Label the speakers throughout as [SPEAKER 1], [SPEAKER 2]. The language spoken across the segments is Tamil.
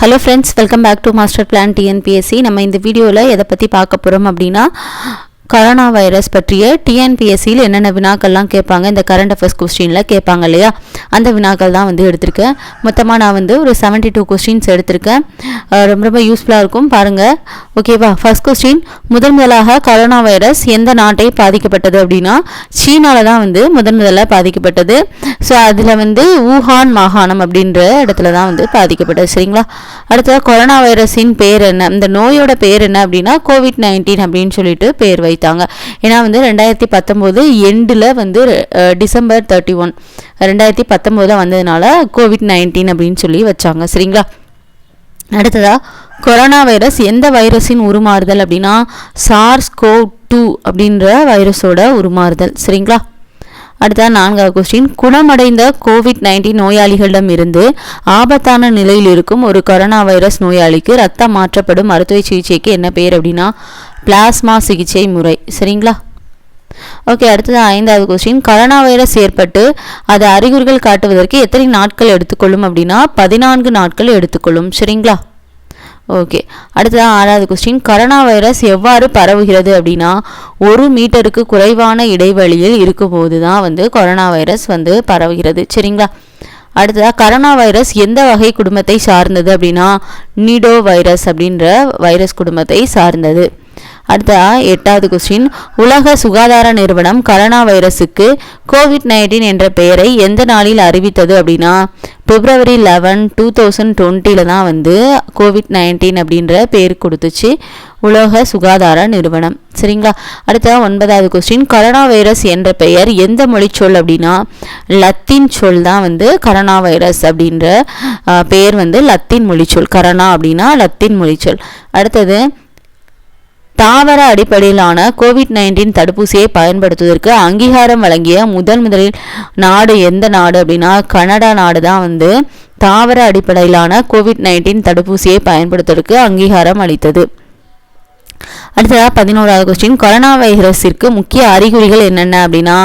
[SPEAKER 1] Hello friends welcome back to master plan TNPSC நம்ம இந்த வீடியோவில் எதை பற்றி பார்க்க போகிறோம் அப்படின்னா கொரோனா வைரஸ் பற்றிய டிஎன்பிஎஸ்சியில் என்னென்ன வினாக்கள்லாம் கேட்பாங்க? இந்த கரண்ட் அஃபேர்ஸ் கொஸ்டினில் கேட்பாங்க இல்லையா? அந்த வினாக்கள் தான் வந்து எடுத்திருக்கேன் மொத்தமாக நான் வந்து ஒரு செவன்ட்டி டூ கொஸ்டின்ஸ் எடுத்திருக்கேன் ரொம்ப ரொம்ப யூஸ்ஃபுல்லாக இருக்கும். பாருங்கள் ஓகேவா ஃபர்ஸ்ட் கொஸ்டின் முதன் முதலாக கொரோனா வைரஸ் எந்த நாட்டை பாதிக்கப்பட்டது அப்படின்னா சீனாவில் தான் வந்து முதன் முதல்ல பாதிக்கப்பட்டது. ஸோ அதில் வந்து ஊஹான் மாகாணம் அப்படின்ற இடத்துல தான் வந்து பாதிக்கப்பட்டது. சரிங்களா? அடுத்தது கொரோனா வைரஸின் பேர் என்ன? இந்த நோயோட பேர் என்ன அப்படின்னா கோவிட் நைன்டீன் அப்படின்னு சொல்லிட்டு பேர் வைத்தாங்க ஏன்னா வந்து ரெண்டாயிரத்தி பத்தொம்போது எண்டில் வந்து டிசம்பர் தேர்ட்டி ஒன் ரெண்டாயிரத்தி பத்தொம்போதில் வந்ததுனால கோவிட் நைன்டீன் அப்படின்னு சொல்லி வச்சாங்க. சரிங்களா? அடுத்ததா கொரோனா வைரஸ் எந்த வைரஸின் உருமாறுதல் அப்படின்னா சார்ஸ் கோ டூ அப்படின்ற வைரஸோட உருமாறுதல். சரிங்களா? அடுத்த நான்காவது கொஸ்டின் குணமடைந்த கோவிட் நைன்டீன் நோயாளிகளிடம் இருந்து ஆபத்தான நிலையில் இருக்கும் ஒரு கொரோனா வைரஸ் நோயாளிக்கு ரத்தம் மாற்றப்படும் மருத்துவ சிகிச்சைக்கு என்ன பேர் அப்படின்னா பிளாஸ்மா சிகிச்சை முறை. சரிங்களா? ஓகே அடுத்தது ஐந்தாவது கொஸ்டின் கொரோனா வைரஸ் ஏற்பட்டு அது அறிகுறிகள் காட்டுவதற்கு எத்தனை நாட்கள் எடுத்துக்கொள்ளும் அப்படின்னா பதினான்கு நாட்கள் எடுத்துக்கொள்ளும். சரிங்களா? ஓகே அடுத்தது ஆறாவது கொஸ்டின் கொரோனா வைரஸ் எவ்வாறு பரவுகிறது அப்படின்னா ஒரு மீட்டருக்கு குறைவான இடைவெளியில் இருக்கும்போது தான் வந்து கொரோனா வைரஸ் வந்து பரவுகிறது. சரிங்களா? அடுத்ததாக கரோனா வைரஸ் எந்த வகை குடும்பத்தை சார்ந்தது அப்படின்னா நீடோ வைரஸ் அப்படின்ற வைரஸ் குடும்பத்தை சார்ந்தது. அடுத்ததா எட்டாவது கொஸ்டின் உலக சுகாதார நிறுவனம் கரோனா வைரஸுக்கு கோவிட் நைன்டீன் என்ற பெயரை எந்த நாளில் அறிவித்தது அப்படின்னா பிப்ரவரி லெவன் டூ தௌசண்ட் டுவெண்ட்டியில் தான் வந்து கோவிட் நைன்டீன் அப்படின்ற பேர் கொடுத்துச்சு உலக சுகாதார நிறுவனம். சரிங்களா? அடுத்த ஒன்பதாவது கொஸ்டின் கரோனா வைரஸ் என்ற பெயர் எந்த மொழிச்சொல் அப்படின்னா லத்தீன் சொல் தான் வந்து கரோனா வைரஸ் அப்படின்ற பெயர் வந்து லத்தீன் மொழிச்சொல் கரோனா அப்படின்னா லத்தீன் மொழிச்சொல் அடுத்தது தாவர அடிப்படையிலான கோவிட் நைன்டீன் தடுப்பூசியை பயன்படுத்துவதற்கு அங்கீகாரம் வழங்கிய முதல் முதலில் நாடு எந்த நாடு அப்படின்னா கனடா நாடு தான் வந்து தாவர அடிப்படையிலான கோவிட் நைன்டீன் தடுப்பூசியை பயன்படுத்துவதற்கு அங்கீகாரம் அளித்தது. அடுத்ததாக பதினோராவது கொஸ்டின் கொரோனா வைரஸிற்கு முக்கிய அறிகுறிகள் என்னென்ன அப்படின்னா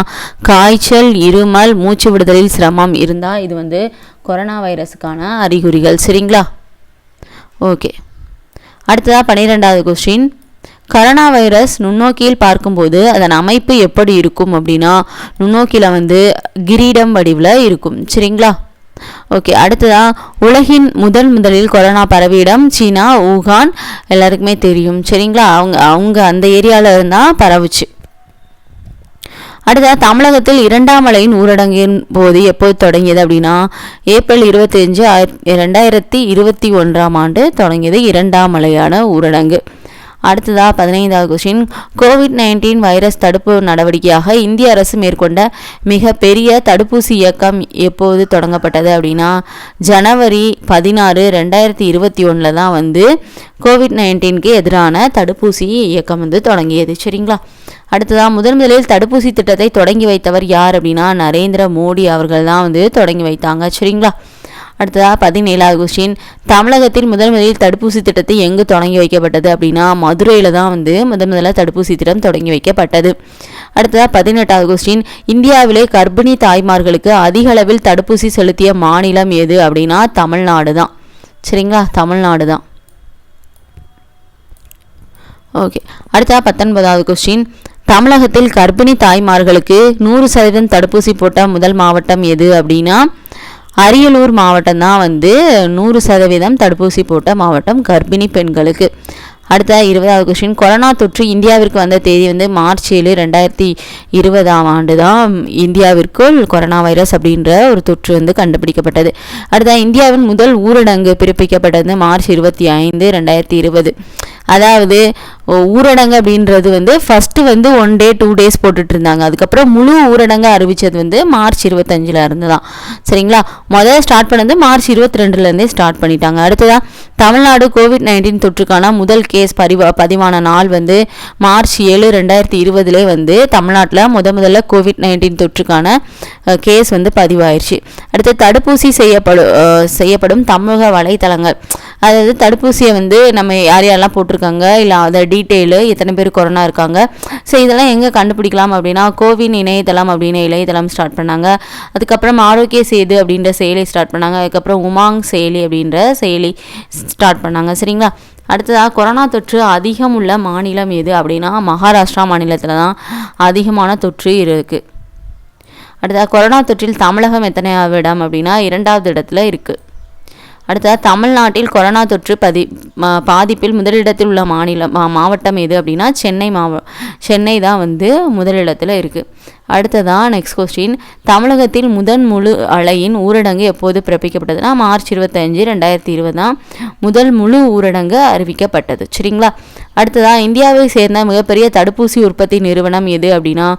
[SPEAKER 1] காய்ச்சல் இருமல் மூச்சு விடுதலில் சிரமம் இருந்தால் இது வந்து கொரோனா வைரஸுக்கான அறிகுறிகள். சரிங்களா? ஓகே அடுத்ததாக பன்னிரெண்டாவது கொஸ்டின் கரோனா வைரஸ் நுண்ணோக்கியில் பார்க்கும்போது அதன் அமைப்பு எப்படி இருக்கும் அப்படின்னா நுண்ணோக்கியில் வந்து கிரீடம் வடிவில் இருக்கும். சரிங்களா? ஓகே அடுத்ததா உலகின் முதல் முதலில் கொரோனா பரவியிடம் சீனா ஊகான் எல்லாருக்குமே தெரியும். சரிங்களா? அவங்க அவங்க அந்த ஏரியாவில் இருந்தால் பரவுச்சு. அடுத்ததாக தமிழகத்தில் இரண்டாம் அலையின் ஊரடங்கின் போது எப்போது தொடங்கியது அப்படின்னா ஏப்ரல் இருபத்தஞ்சு ஆயிரத்தி ரெண்டாயிரத்தி இருபத்தி ஒன்றாம் ஆண்டு தொடங்கியது இரண்டாம் அலையான ஊரடங்கு. அடுத்ததாக பதினைந்தாவது கொஸ்டின் கோவிட் நைன்டீன் வைரஸ் தடுப்பு நடவடிக்கையாக இந்திய அரசு மேற்கொண்ட மிக பெரிய தடுப்பூசி இயக்கம் எப்போது தொடங்கப்பட்டது அப்படின்னா ஜனவரி பதினாறு ரெண்டாயிரத்தி இருபத்தி ஒன்றில் தான் வந்து கோவிட் நைன்டீனுக்கு எதிரான தடுப்பூசி இயக்கம் வந்து தொடங்கியது. சரிங்களா? அடுத்ததாக முதன் முதலில் தடுப்பூசி திட்டத்தை தொடங்கி வைத்தவர் யார் அப்படின்னா நரேந்திர மோடி அவர்கள் தான் வந்து தொடங்கி வைத்தாங்க. சரிங்களா? அடுத்ததாக பதினேழாவது கொஸ்டின் தமிழகத்தில் முதன் முதலில் தடுப்பூசி திட்டத்தை எங்கு தொடங்கி வைக்கப்பட்டது அப்படின்னா மதுரையில் தான் வந்து முதன் முதல்ல தடுப்பூசி திட்டம் தொடங்கி வைக்கப்பட்டது. அடுத்ததாக பதினெட்டாவது கொஸ்டின் இந்தியாவிலே கர்ப்பிணி தாய்மார்களுக்கு அதிக அளவில் தடுப்பூசி செலுத்திய மாநிலம் எது அப்படின்னா தமிழ்நாடு தான். சரிங்களா? தமிழ்நாடு தான். ஓகே அடுத்ததாக பத்தொன்பதாவது கொஸ்டின் தமிழகத்தில் கர்ப்பிணி தாய்மார்களுக்கு நூறு சதவீதம் தடுப்பூசி போட்ட முதல் மாவட்டம் எது அப்படின்னா அரியலூர் மாவட்டம் தான் வந்து நூறு சதவீதம் தடுப்பூசி போட்ட மாவட்டம் கர்ப்பிணி பெண்களுக்கு. அடுத்த இருபதாவது கொஸ்டின் கொரோனா தொற்று இந்தியாவிற்கு வந்த தேதி வந்து மார்ச் ஏழு ரெண்டாயிரத்தி இருபதாம் ஆண்டு தான் இந்தியாவிற்குள் கொரோனா வைரஸ் அப்படின்ற ஒரு தொற்று வந்து கண்டுபிடிக்கப்பட்டது. அடுத்த இந்தியாவின் முதல் ஊரடங்கு பிறப்பிக்கப்பட்டது மார்ச் இருபத்தி ஐந்து ரெண்டாயிரத்தி இருபது. அதாவது ஊரடங்கு அப்படின்றது வந்து ஃபஸ்ட்டு வந்து ஒன் டே டூ டேஸ் போட்டுட்டு இருந்தாங்க அதுக்கப்புறம் முழு ஊரடங்கு அறிவித்தது வந்து மார்ச் இருபத்தஞ்சில் இருந்து தான் சரிங்களா? முதல்ல ஸ்டார்ட் பண்ணது மார்ச் இருபத்தி ரெண்டுலேருந்தே ஸ்டார்ட் பண்ணிட்டாங்க. அடுத்ததாக தமிழ்நாடு கோவிட் நைன்டீன் தொற்றுக்கான முதல் கேஸ் பரிவ பதிவான நாள் வந்து மார்ச் ஏழு ரெண்டாயிரத்தி இருபதுலே வந்து தமிழ்நாட்டில் முத முதல்ல கோவிட் நைன்டீன் தொற்றுக்கான கேஸ் வந்து பதிவாயிருச்சு. அடுத்து தடுப்பூசி செய்யப்படும் செய்யப்படும் தமிழக வலைத்தளங்கள். அதாவது தடுப்பூசியை வந்து நம்ம யார் யாரெல்லாம் போட்டிருக்காங்க இல்லை அதை டீட்டெயிலு எத்தனை பேர் கொரோனா இருக்காங்க. ஸோ இதெல்லாம் எங்கே கண்டுபிடிக்கலாம் அப்படின்னா கோவின் இணையதளம் அப்படின்னு இணையதளம் ஸ்டார்ட் பண்ணாங்க. அதுக்கப்புறம் ஆரோக்கிய சேது அப்படின்ற செயலி ஸ்டார்ட் பண்ணாங்க. அதுக்கப்புறம் உமாங் செயலி அப்படின்ற செயலி ஸ்டார்ட் பண்ணாங்க. சரிங்களா? அடுத்ததாக கொரோனா தொற்று அதிகம் உள்ள மாநிலம் எது அப்படின்னா மகாராஷ்டிரா மாநிலத்தில் தான் அதிகமான தொற்று இருக்குது அடுத்ததாக கொரோனா தொற்றில் தமிழகம் எத்தனையாவது இடம் அப்படின்னா இரண்டாவது இடத்துல இருக்குது அடுத்ததாக தமிழ்நாட்டில் கொரோனா தொற்று பதி பாதிப்பில் முதலிடத்தில் உள்ள மாநிலம் மாவட்டம் எது அப்படின்னா சென்னை மாவ சென்னை தான் வந்து முதலிடத்தில் இருக்குது அடுத்ததான் நெக்ஸ்ட் கொஸ்டின் தமிழகத்தில் முதன் முழு அலையின் ஊரடங்கு எப்போது பிறப்பிக்கப்பட்டதுன்னா மார்ச் இருபத்தஞ்சு ரெண்டாயிரத்தி இருபது தான் முதல் முழு ஊரடங்கு அறிவிக்கப்பட்டது. சரிங்களா? அடுத்ததாக இந்தியாவை சேர்ந்த மிகப்பெரிய தடுப்பூசி உற்பத்தி நிறுவனம் எது அப்படின்னா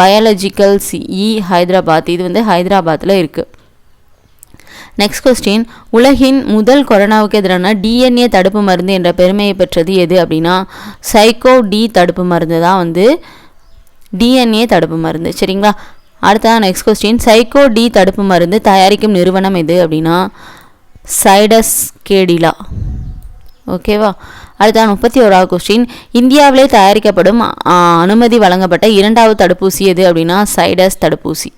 [SPEAKER 1] பயாலஜிக்கல் சிஇ ஹைதராபாத். இது வந்து ஹைதராபாத்தில் இருக்குது நெக்ஸ்ட் கொஸ்டின் உலகின் முதல் கொரோனாவுக்கு எதிரான டிஎன்ஏ தடுப்பு மருந்து என்ற பெருமையை பெற்றது எது அப்படின்னா சைக்கோ டி தடுப்பு மருந்து தான் வந்து டிஎன்ஏ தடுப்பு மருந்து. சரிங்களா? அடுத்ததான் நெக்ஸ்ட் கொஸ்டின் சைக்கோ டி தடுப்பு மருந்து தயாரிக்கும் நிறுவனம் எது அப்படின்னா சைடஸ் கேடிலா. ஓகேவா அடுத்த முப்பத்தி ஓராவது கொஸ்டின் இந்தியாவிலே தயாரிக்கப்படும் அனுமதி வழங்கப்பட்ட இரண்டாவது தடுப்பூசி எது அப்படின்னா சைடஸ் தடுப்பூசி.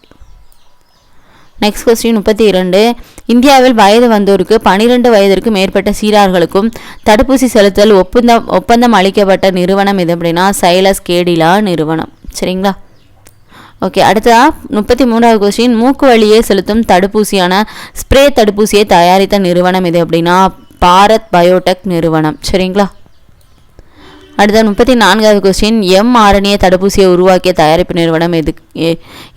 [SPEAKER 1] நெக்ஸ்ட் கொஸ்டின் முப்பத்தி இரண்டு இந்தியாவில் வயது வந்தோருக்கு பனிரெண்டு வயதிற்கு மேற்பட்ட சீரார்களுக்கும் தடுப்பூசி செலுத்தல் ஒப்பந்தம் ஒப்பந்தம் அளிக்கப்பட்ட நிறுவனம் எது அப்படின்னா சைலஸ் கேடிலா நிறுவனம். சரிங்களா? ஓகே அடுத்ததா முப்பத்தி மூன்றாவது கொஸ்டின் மூக்கு வழியே செலுத்தும் தடுப்பூசியான ஸ்ப்ரே தடுப்பூசியை தயாரித்த நிறுவனம் எது அப்படின்னா பாரத் பயோடெக் நிறுவனம். சரிங்களா? அடுத்த முப்பத்தி நான்காவது கொஸ்டின் எம் ஆரணிய தடுப்பூசியை உருவாக்கிய தயாரிப்பு நிறுவனம் எது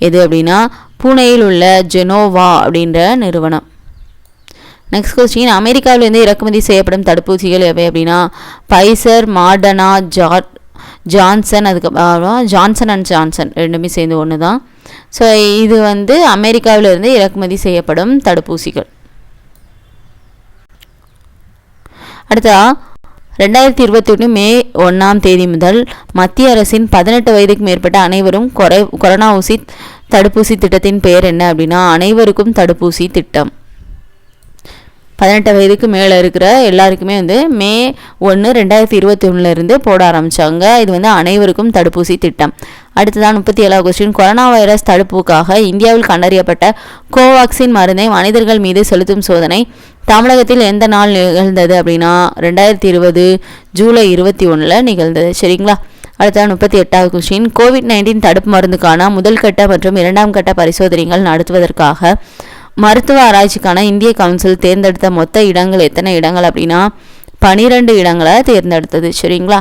[SPEAKER 1] எது அப்படின்னா பூனேயில் உள்ள ஜெனோவா அப்படின்ற நிறுவனம். நெக்ஸ்ட் கொஸ்டின் அமெரிக்காவிலேருந்து இறக்குமதி செய்யப்படும் தடுப்பூசிகள் எவை அப்படின்னா பைசர் மாடனா ஜார் ஜான்சன் அதுக்கப்புறம் ஜான்சன் அண்ட் ஜான்சன் ரெண்டுமே சேர்ந்து ஒன்று தான் ஸோ இது வந்து அமெரிக்காவிலிருந்து இறக்குமதி செய்யப்படும் தடுப்பூசிகள். அடுத்ததா ரெண்டாயிரத்தி இருபத்தி ஒன்று மே ஒன்றாம் தேதி முதல் மத்திய அரசின் பதினெட்டு வயதுக்கு மேற்பட்ட அனைவரும் கொரை கொரோனா ஊசி தடுப்பூசி திட்டத்தின் பெயர் என்ன அப்படின்னா அனைவருக்கும் தடுப்பூசி திட்டம். பதினெட்டு வயதுக்கு மேலே இருக்கிற எல்லாருக்குமே வந்து மே ஒன்று ரெண்டாயிரத்தி இருபத்தி ஒன்றுலேருந்து போட ஆரம்பித்தாங்க இது வந்து அனைவருக்கும் தடுப்பூசி திட்டம். அடுத்ததான் முப்பத்தி ஏழாவது கொஸ்டின் கொரோனா வைரஸ் தடுப்புக்காக இந்தியாவில் கண்டறியப்பட்ட கோவாக்சின் மருந்தை மனிதர்கள் மீது செலுத்தும் சோதனை தமிழகத்தில் எந்த நாள் நிகழ்ந்தது அப்படின்னா ரெண்டாயிரத்தி இருபது ஜூலை இருபத்தி ஒன்றில் நிகழ்ந்தது. சரிங்களா? அடுத்த முப்பத்தி எட்டாவது கொஸ்டின் கோவிட் நைன்டீன் தடுப்பு மருந்துக்கான முதல் கட்ட மற்றும் இரண்டாம் கட்ட பரிசோதனைகள் நடத்துவதற்காக மருத்துவ ஆராய்ச்சிக்கான இந்திய கவுன்சில் தேர்ந்தெடுத்த மொத்த இடங்கள் எத்தனை இடங்கள் அப்படின்னா பனிரெண்டு இடங்களை தேர்ந்தெடுத்தது. சரிங்களா?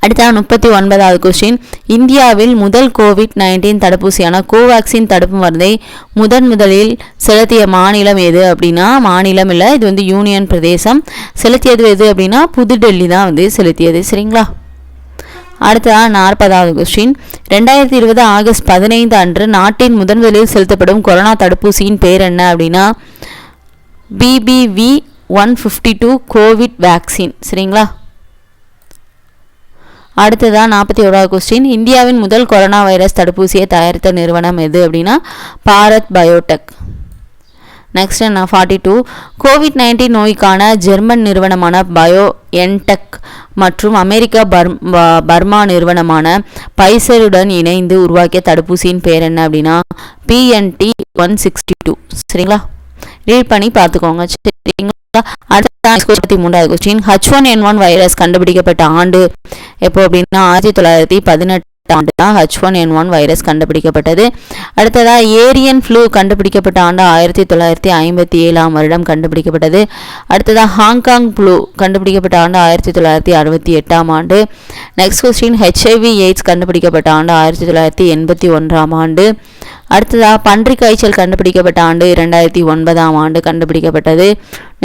[SPEAKER 1] அடுத்த முப்பத்தி ஒன்பதாவது கொஸ்டின் இந்தியாவில் முதல் கோவிட் நைன்டீன் தடுப்பூசியான கோவேக்சின் தடுப்பு மருந்தை முதன் முதலில் செலுத்திய மாநிலம் எது அப்படின்னா மாநிலம் இல்லை இது வந்து யூனியன் பிரதேசம். செலுத்தியது எது அப்படின்னா புதுடெல்லி தான் வந்து செலுத்தியது. சரிங்களா? அடுத்ததாக நாற்பதாவது கொஸ்டின் ரெண்டாயிரத்தி இருபது ஆகஸ்ட் பதினைந்து அன்று நாட்டின் முதன்முதலில் செலுத்தப்படும் கொரோனா தடுப்பூசியின் பேர் என்ன அப்படின்னா BBV one fifty two COVID vaccine சரிங்களா? அடுத்ததாக நாற்பத்தி ஓராவது கொஸ்டின் இந்தியாவின் முதல் கொரோனா வைரஸ் தடுப்பூசியை தயாரித்த நிறுவனம் எது அப்படின்னா பாரத் பயோடெக். நெக்ஸ்ட் நான் ஃபார்ட்டி டூ கோவிட் நைன்டீன் நோய்க்கான ஜெர்மன் நிறுவனமான பயோ என்டெக் மற்றும் அமெரிக்கா பர் பர்மா நிறுவனமான பைசருடன் இணைந்து உருவாக்கிய தடுப்பூசியின் பேர் என்ன அப்படின்னா பிஎன்டி ஒன் சிக்ஸ்டி டூ சரிங்களா? ரீட் பண்ணி பார்த்துக்கோங்க. சரிங்களா? அடுத்த மூன்றாவது question H one N one virus கண்டுபிடிக்கப்பட்ட ஆண்டு எப்போ அப்படின்னா ஆயிரத்தி தொள்ளாயிரத்தி பதினெட்டு ஆண்டு தான் H one N one virus கண்டுபிடிக்கப்பட்டது. அடுத்ததாக ஏரியன் ஃப்ளூ கண்டுபிடிக்கப்பட்ட ஆண்டு ஆயிரத்தி தொள்ளாயிரத்தி ஐம்பத்தி ஏழாம் வருடம் கண்டுபிடிக்கப்பட்டது. அடுத்ததாக ஹாங்காங் ஃப்ளூ கண்டுபிடிக்கப்பட்ட ஆண்டு ஆயிரத்தி தொள்ளாயிரத்தி அறுபத்தி எட்டாம் ஆண்டு. நெக்ஸ்ட் கொஸ்டின் ஹெச்ஐவி எய்ட்ஸ் கண்டுபிடிக்கப்பட்ட ஆண்டு ஆயிரத்தி தொள்ளாயிரத்தி எண்பத்தி ஒன்றாம் ஆண்டு. அடுத்ததாக பன்றி காய்ச்சல் கண்டுபிடிக்கப்பட்ட ஆண்டு இரண்டாயிரத்தி ஒன்பதாம் ஆண்டு கண்டுபிடிக்கப்பட்டது.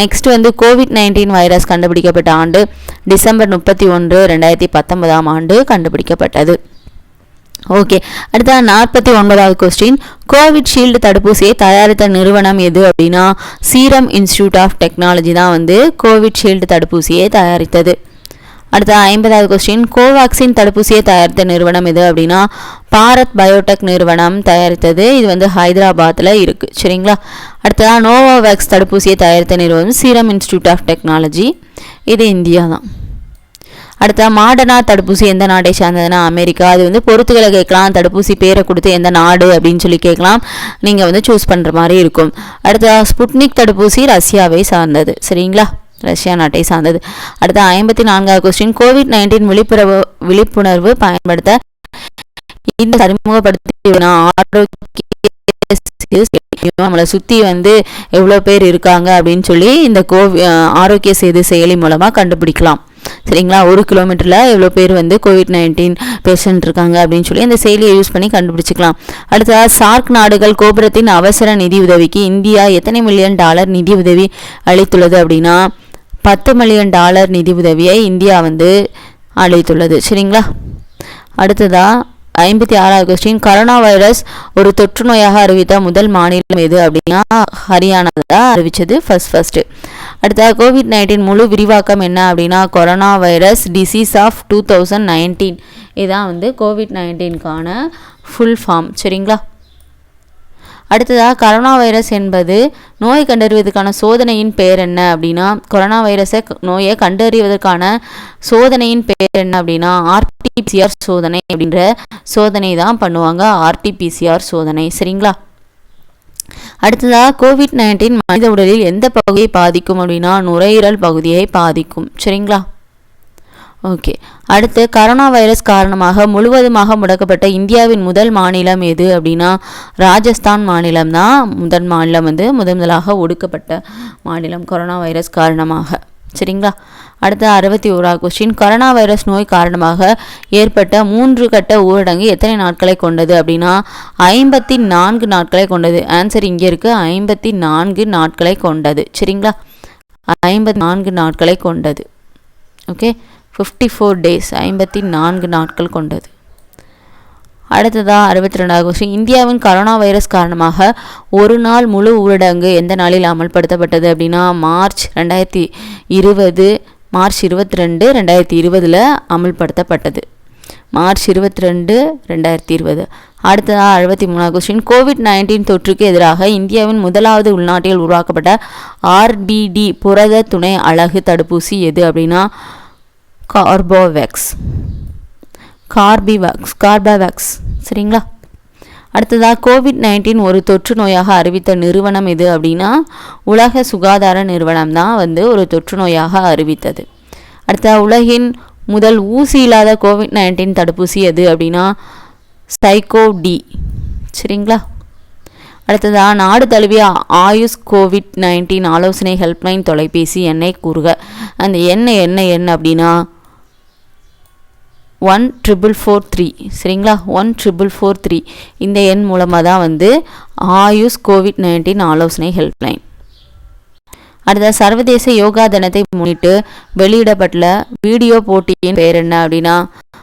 [SPEAKER 1] நெக்ஸ்ட் வந்து கோவிட் நைன்டீன் வைரஸ் கண்டுபிடிக்கப்பட்ட ஆண்டு டிசம்பர் முப்பத்தி ஒன்று ரெண்டாயிரத்தி பத்தொன்பதாம் ஆண்டு கண்டுபிடிக்கப்பட்டது. ஓகே. அடுத்த நாற்பத்தி ஒன்பதாவது கொஸ்டின் கோவிட்ஷீல்டு தடுப்பூசியை தயாரித்த நிறுவனம் எது அப்படின்னா சீரம் இன்ஸ்டியூட் ஆஃப் டெக்னாலஜி தான் வந்து கோவிட்ஷீல்டு தடுப்பூசியை தயாரித்தது. அடுத்த ஐம்பதாவது கொஸ்டின் கோவாக்சின் தடுப்பூசியை தயாரித்த நிறுவனம் எது அப்படின்னா பாரத் பயோடெக் நிறுவனம் தயாரித்தது. இது வந்து ஹைதராபாத்தில் இருக்குது சரிங்களா? அடுத்ததாக நோவோவேக்ஸ் தடுப்பூசியை தயாரித்த நிறுவனம் சீரம் இன்ஸ்டியூட் ஆஃப் டெக்னாலஜி இது இந்தியா தான். அடுத்த மாடனா தடுப்பூசி எந்த நாட்டை சார்ந்ததுன்னா அமெரிக்கா. அது வந்து பொறுத்துகளை கேட்கலாம் தடுப்பூசி பேரை கொடுத்து எந்த நாடு அப்படின்னு சொல்லி கேட்கலாம். நீங்கள் வந்து சூஸ் பண்ணுற மாதிரி இருக்கும். அடுத்த ஸ்புட்னிக் தடுப்பூசி ரஷ்யாவை சார்ந்தது. சரிங்களா? ரஷ்யா நாட்டை சார்ந்தது. அடுத்த ஐம்பத்தி நான்காவது கொஸ்டின் கோவிட் நைன்டீன் விழிப்புணர்வு விழிப்புணர்வு பயன்படுத்த இந்த அறிமுகப்படுத்தி நம்மளை சுற்றி வந்து எவ்வளோ பேர் இருக்காங்க அப்படின்னு சொல்லி இந்த கோவி ஆரோக்கிய சேது செயலி மூலமாக கண்டுபிடிக்கலாம். சரிங்களா? ஒரு கிலோமீட்டரில் எவ்வளோ பேர் வந்து கோவிட் நைன்டீன் பேஷண்ட் இருக்காங்க அப்படின்னு சொல்லி அந்த செயலியை யூஸ் பண்ணி கண்டுபிடிச்சிக்கலாம். அடுத்ததாக சார்க் நாடுகள் கோபுரத்தின் அவசர நிதி உதவிக்கு இந்தியா எத்தனை மில்லியன் டாலர் நிதி உதவி அளித்துள்ளது அப்படின்னா பத்து மில்லியன் டாலர் நிதி உதவியை இந்தியா வந்து அளித்துள்ளது. சரிங்களா? அடுத்ததாக ஐம்பத்தி ஆறாவது கொஸ்டின் கரோனா வைரஸ் ஒரு தொற்று நோயாக அறிவித்த முதல் மாநிலம் எது அப்படின்னா ஹரியானா தான் அறிவித்தது ஃபஸ்ட் ஃபஸ்ட்டு அடுத்ததாக கோவிட் நைன்டீன் முழு விரிவாக்கம் என்ன அப்படின்னா corona virus disease of two thousand nineteen இதான் வந்து கோவிட் நைன்டீனுக்கான ஃபுல் ஃபார்ம் சரிங்களா? அடுத்ததாக கரோனா வைரஸ் என்பது நோய் கண்டறிவதற்கான சோதனையின் பெயர் என்ன அப்படின்னா கொரோனா வைரஸை நோயை கண்டறிவதற்கான சோதனையின் பெயர் என்ன அப்படின்னா ஆர்டிபிசிஆர் சோதனை அப்படின்ற சோதனை தான் பண்ணுவாங்க ஆர்டிபிசிஆர் சோதனை. சரிங்களா? அடுத்ததாக கோவிட் நைன்டீன் மனித உடலில் எந்த பகுதியை பாதிக்கும் அப்படின்னா நுரையீரல் பகுதியை பாதிக்கும். சரிங்களா? ஓகே. அடுத்து கரோனா வைரஸ் காரணமாக முழுவதுமாக முடக்கப்பட்ட இந்தியாவின் முதல் மாநிலம் எது அப்படின்னா ராஜஸ்தான் மாநிலம் தான் முதல் மாநிலம் வந்து முதன் முதலாக ஒடுக்கப்பட்ட மாநிலம் கொரோனா வைரஸ் காரணமாக. சரிங்களா? அடுத்த அறுபத்தி ஓராவது கொஸ்டின் கொரோனா வைரஸ் நோய் காரணமாக ஏற்பட்ட மூன்று கட்ட ஊரடங்கு எத்தனை நாட்களை கொண்டது அப்படின்னா ஐம்பத்தி நான்கு நாட்களை கொண்டது. ஆன்சர் இங்கே இருக்குது ஐம்பத்தி நான்கு நாட்களை கொண்டது. சரிங்களா? ஐம்பத்தி நான்கு நாட்களை கொண்டது. ஓகே ஃபிஃப்டி ஃபோர் டேஸ் ஐம்பத்தி நான்கு நாட்கள் கொண்டது. அடுத்ததாக அறுபத்தி ரெண்டாவது கொஸ்டின் இந்தியாவின் கரோனா வைரஸ் காரணமாக ஒரு நாள் முழு ஊரடங்கு எந்த நாளில் அமல்படுத்தப்பட்டது அப்படின்னா மார்ச் ரெண்டாயிரத்தி இருபது மார்ச் இருபத்தி ரெண்டு ரெண்டாயிரத்தி இருபதில் அமல்படுத்தப்பட்டது. மார்ச் இருபத்தி ரெண்டு ரெண்டாயிரத்தி இருபது. அடுத்ததாக அறுபத்தி மூணாவது கொஸ்டின் கோவிட் நைன்டீன் தொற்றுக்கு எதிராக இந்தியாவின் முதலாவது உள்நாட்டில் உருவாக்கப்பட்ட ஆர்பிடி புரத துணை அழகு தடுப்பூசி எது அப்படின்னா கார்போவேக்ஸ். கார்பிவேக்ஸ் கார்பவேக்ஸ். சரிங்களா? அடுத்ததாக கோவிட் நைன்டீன் ஒரு தொற்று நோயாக அறிவித்த நிறுவனம் எது அப்படின்னா உலக சுகாதார நிறுவனம் தான் வந்து ஒரு தொற்று நோயாக அறிவித்தது. அடுத்த உலகின் முதல் ஊசி இல்லாத கோவிட் நைன்டீன் தடுப்பூசி எது அப்படின்னா சைக்கோ டி சரிங்களா? அடுத்ததாக நாடு தழுவிய ஆயுஷ் கோவிட் நைன்டீன் ஆலோசனை ஹெல்ப்லைன் தொலைபேசி எண்ணை கூறுக. அந்த எண்ணெய் என்ன எண் அப்படின்னா ஒன் ட்ரிபிள் ஃபோர் த்ரீ சரிங்களா? ஒன் ட்ரிபிள் ஃபோர் த்ரீ இந்த எண் மூலமாக தான் வந்து ஆயுஷ் கோவிட் நைன்டீன் ஆலோசனை ஹெல்ப்லைன் அடுத்த சர்வதேச யோகா தினத்தை முன்னிட்டு வெளியிடப்பட்ட வீடியோ போட்டியின் பேர் என்ன அப்படின்னா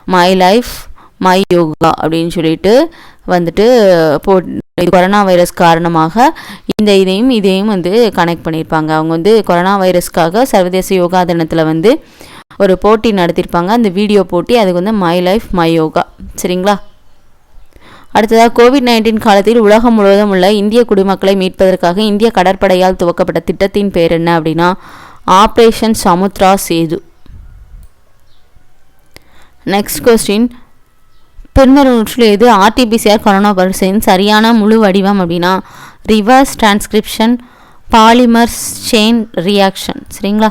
[SPEAKER 1] மை லைஃப் மை யோகா அப்படின்னு சொல்லிட்டு வந்துட்டு போ கொரோனா வைரஸ் காரணமாக இந்த இதையும் இதையும் வந்து கனெக்ட் பண்ணியிருப்பாங்க. அவங்க வந்து கொரோனா வைரஸ்க்காக சர்வதேச யோகா தினத்தில் வந்து ஒரு போட்டி நடத்தியிருப்பாங்க. அந்த வீடியோ போட்டி அதுக்கு வந்து மை லைஃப் மை யோகா சரிங்களா? அடுத்ததாக கோவிட் நைன்டீன் காலத்தில் உலகம் முழுவதும் உள்ள இந்திய குடிமக்களை மீட்பதற்காக இந்திய கடற்படையால் துவக்கப்பட்ட திட்டத்தின் பேர் என்ன அப்படின்னா operation Samudra Setu next question பெருமரூற்றில் எது ஆர்டிபிசிஆர் கொரோனா பரிசையின் சரியான முழு வடிவம் அப்படின்னா reverse transcription polymerase chain reaction சரிங்களா?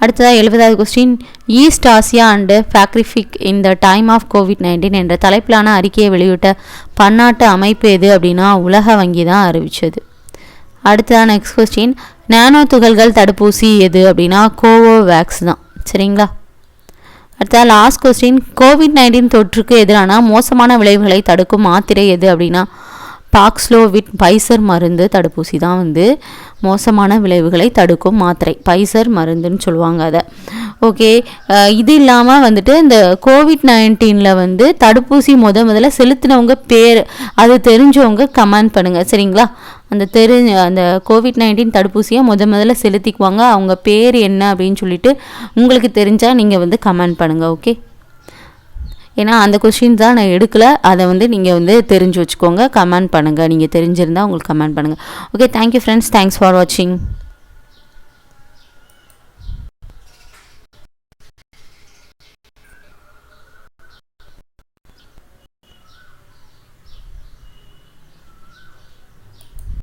[SPEAKER 1] அடுத்ததாக எழுபதாவது question East Asia and Pacific in the time of COVID nineteen என்ற தலைப்பிலான அறிக்கையை வெளியிட்ட பன்னாட்டு அமைப்பு எது அப்படின்னா உலக வங்கி தான் அறிவித்தது அடுத்ததாக நெக்ஸ்ட் கொஸ்டின் நானோ துகள்கள் தடுப்பூசி எது அப்படின்னா கோவோவேக்ஸ் தான். சரிங்களா? அடுத்த லாஸ்ட் கொஸ்டின் கோவிட் நைன்டீன் தொற்றுக்கு எதிரான மோசமான விளைவுகளை தடுக்கும் மாத்திரை எது அப்படின்னா பாக்ஸ்லோவிட் பைசர் மருந்து தடுப்பூசி தான் வந்து மோசமான விளைவுகளை தடுக்கும் மாத்திரை. பைசர் மருந்துன்னு சொல்லுவாங்க அதை. ஓகே இது இல்லாமல் வந்துட்டு இந்த கோவிட் நைன்டீனில் வந்து தடுப்பூசி முத முதல்ல செலுத்தினவங்க பேர் அது தெரிஞ்சவங்க கமெண்ட் பண்ணுங்கள் சரிங்களா? அந்த தெரி அந்த கோவிட் நைன்டீன் தடுப்பூசியை முத முதல்ல செலுத்திக்குவாங்க. அவங்க பேர் என்ன அப்படின்னு சொல்லிட்டு உங்களுக்கு தெரிஞ்சால் நீங்கள் வந்து கமெண்ட் பண்ணுங்கள் ஓகே? ஏன்னா அந்த கொஷின் தான் நான் எடுக்கலை. அதை வந்து நீங்கள் வந்து தெரிஞ்சு வச்சுக்கோங்க. கமெண்ட் பண்ணுங்கள் நீங்கள் தெரிஞ்சிருந்தால் உங்களுக்கு கமெண்ட் பண்ணுங்கள் okay thank you friends thanks for வாட்சிங்